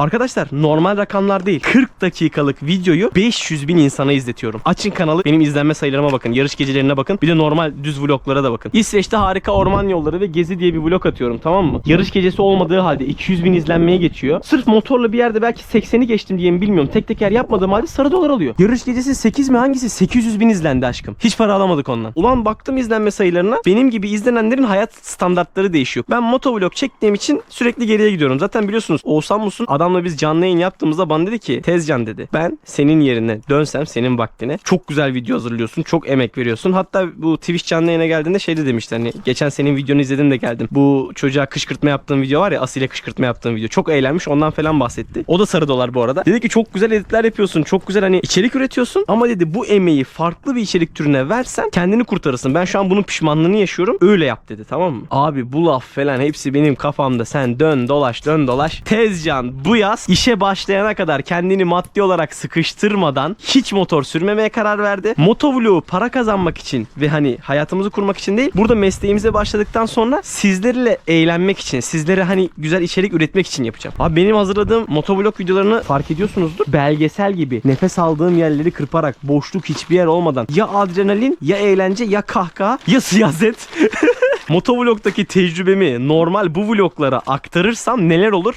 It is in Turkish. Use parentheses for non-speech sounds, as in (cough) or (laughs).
Arkadaşlar normal rakamlar değil. 40 dakikalık videoyu 500 bin insana izletiyorum. Açın kanalı benim izlenme sayılarıma bakın. Yarış gecelerine bakın. Bir de normal düz vloglara da bakın. İsveç'te harika orman yolları ve gezi diye bir vlog atıyorum tamam mı? Yarış gecesi olmadığı halde 200 bin izlenmeye geçiyor. Sırf motorla bir yerde belki 80'i geçtim diye mi bilmiyorum. Tek teker yapmadığım halde sarı dolar alıyor. Yarış gecesi 8 mi hangisi? 800 bin izlendi aşkım. Hiç para alamadık ondan. Ulan baktım izlenme sayılarına. Benim gibi izlenenlerin hayat standartları değişiyor. Ben motovlog çektiğim için sürekli geriye gidiyorum. Zaten biliyorsunuz Oğuzhan Musun adamla biz canlı yayın yaptığımızda bana dedi ki Tezcan dedi. Ben senin yerine dönsem senin vaktine çok güzel video hazırlıyorsun. Çok emek veriyorsun. Hatta bu Twitch canlı yayına geldiğinde şey de demişti. Hani geçen senin videonu izledim de geldim. Bu çocuğa kışkırtma yaptığım video var ya Asil'e kışkırtma yaptığım video. Çok eğlenmiş ondan falan bahsetti. O da sarı dolar bu arada. Dedi ki çok güzel editler yapıyorsun. Çok güzel hani içerik üretiyorsun. Ama dedi bu emeği farklı bir içerik türüne versen kendini kurtarırsın. Ben şu an bunun pişmanlığını yaşıyorum. Öyle yap dedi tamam mı? Abi bu laf falan hepsi benim kafamda. Sen dön dolaş dön dolaş. Tezcan bu yaz işe başlayana kadar kendini maddi olarak sıkıştırmadan hiç motor sürmemeye karar verdi. Motovlogu para kazanmak için ve hani hayatımızı kurmak için değil. Burada mesleğimize başladıktan sonra sizlerle eğlenmek için, sizlere hani güzel içerik üretmek için yapacağım. Abi benim hazırladığım motovlog videolarını fark ediyorsunuzdur. Belgesel gibi nefes aldığım yerleri kırparak boşluk hiçbir yer olmadan ya adrenalin ya eğlence ya kahkaha ya siyaset. (laughs) Motovlog'daki tecrübemi normal bu vloglara aktarırsam neler olur?